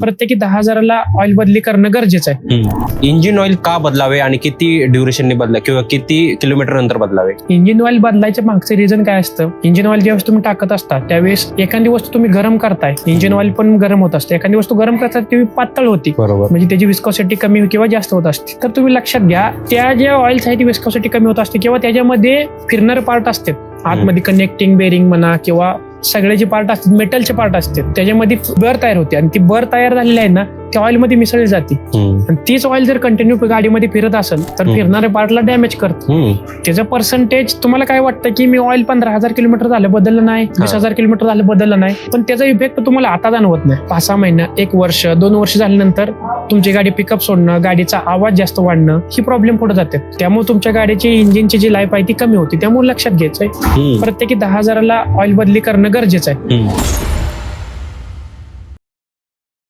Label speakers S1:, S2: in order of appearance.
S1: प्रत्येकी दहा हजाराला ऑइल बदली करणं गरजेचं आहे.
S2: इंजिन ऑइल का बदलावे आणि किती ड्युरेशनने बदला किंवा किती किलोमीटर नंतर बदलावे?
S1: इंजिन ऑइल बदलायच्या मागचं रिझन काय असतं? इंजिन ऑइल ज्यावेळेस तुम्ही टाकत असता त्यावेळेस एखादी वस्तू तुम्ही गरम करताय. इंजिन ऑइल पण गरम होत असते. एखादी वस्तू गरम करतात ती पातळ होती.
S2: बरोबर.
S1: म्हणजे त्याची विस्कॉसिटी कमी किंवा जास्त होत असते. तर तुम्ही लक्षात घ्या त्या ज्या ऑइल्स आहे ती विस्कॉसिटी कमी होत असते किंवा त्याच्यामध्ये फिरणारे पार्ट असते आतमध्ये कनेक्टिंग बेरिंग म्हणा किंवा सगळे जे पार्ट असतात मेटलचे पार्ट असतात. त्याच्यामध्ये बर तयार होते. आणि ती बर तयार झालेली आहे ना त्या ऑइलमध्ये मिसळली जाते. आणि तीच ऑइल जर कंटिन्यू गाडीमध्ये फिरत असेल तर. फिरणाऱ्या पार्टला डॅमेज करतं. त्याचं पर्सेंटेज तुम्हाला काय वाटतं की मी ऑइल पंधरा हजार किलोमीटर झालं बदललं नाही वीस हजार किलोमीटर झालं बदललं नाही पण त्याचा इफेक्ट तुम्हाला आता जाणवत नाही. पाच सहा महिना एक वर्ष दोन वर्ष झाल्यानंतर तुमची गाडी पिकअप सोडणं गाडीचा आवाज जास्त वाढणं ही प्रॉब्लेम पुढे जाते. त्यामुळे तुमच्या गाडीची इंजिनची जी लाईफ आहे ती कमी होती. त्यामुळे लक्षात घ्यायचंय. प्रत्येकी दहा हजाराला ऑइल बदली करणं गरजेचं आहे.